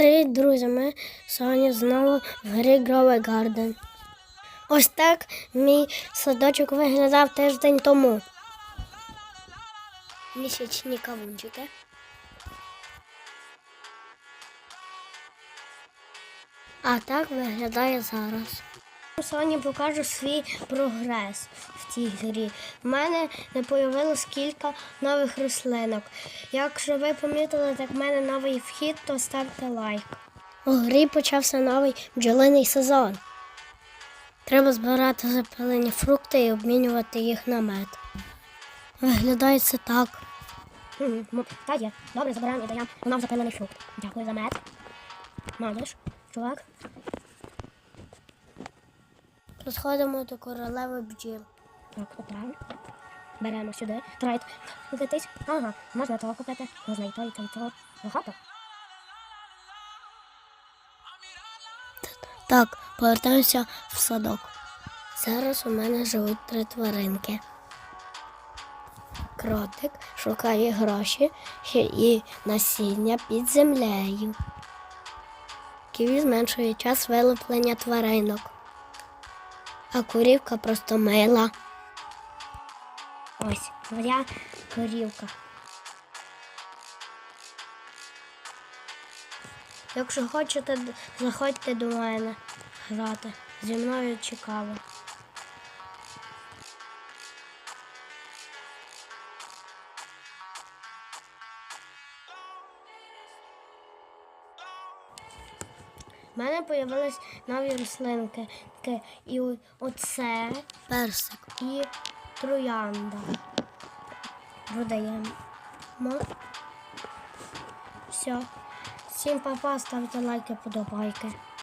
Привіт, друзі! Ми сьогодні знову в грі Grove Garden. Ось так мій садочок виглядав тиждень тому. Місячні кавунчики. А так виглядає зараз. Сьогодні покажу свій прогрес в цій грі. У мене не появилось кілька нових рослинок. Якщо ви помітили, так в мене новий вхід, то ставте лайк. У грі почався новий бджолиний сезон. Треба збирати запилені фрукти і обмінювати їх на мед. Виглядає це так. Та є. Добре, забираємо і даємо нам запилений фрукт. Дякую за мед. Малиш, чувак. Розходимо до королеви бджіл. Так, обираємо. Беремо сюди. Трайт. Летить. Ага, можна того купити, можна і то, і то, і то. Багато. Так, повертаємося в садок. Зараз у мене живуть три тваринки. Кротик шукає гроші і насіння під землею. Ківі зменшує час вилуплення тваринок а корівка просто мила. Ось моя корівка. Якщо хочете, заходьте до мене грати. Зі мною цікаво. У мене з'явились нові рослинки. І оце персик і троянда. Продаємо. Все. Всім папа, ставте лайки, подобайки.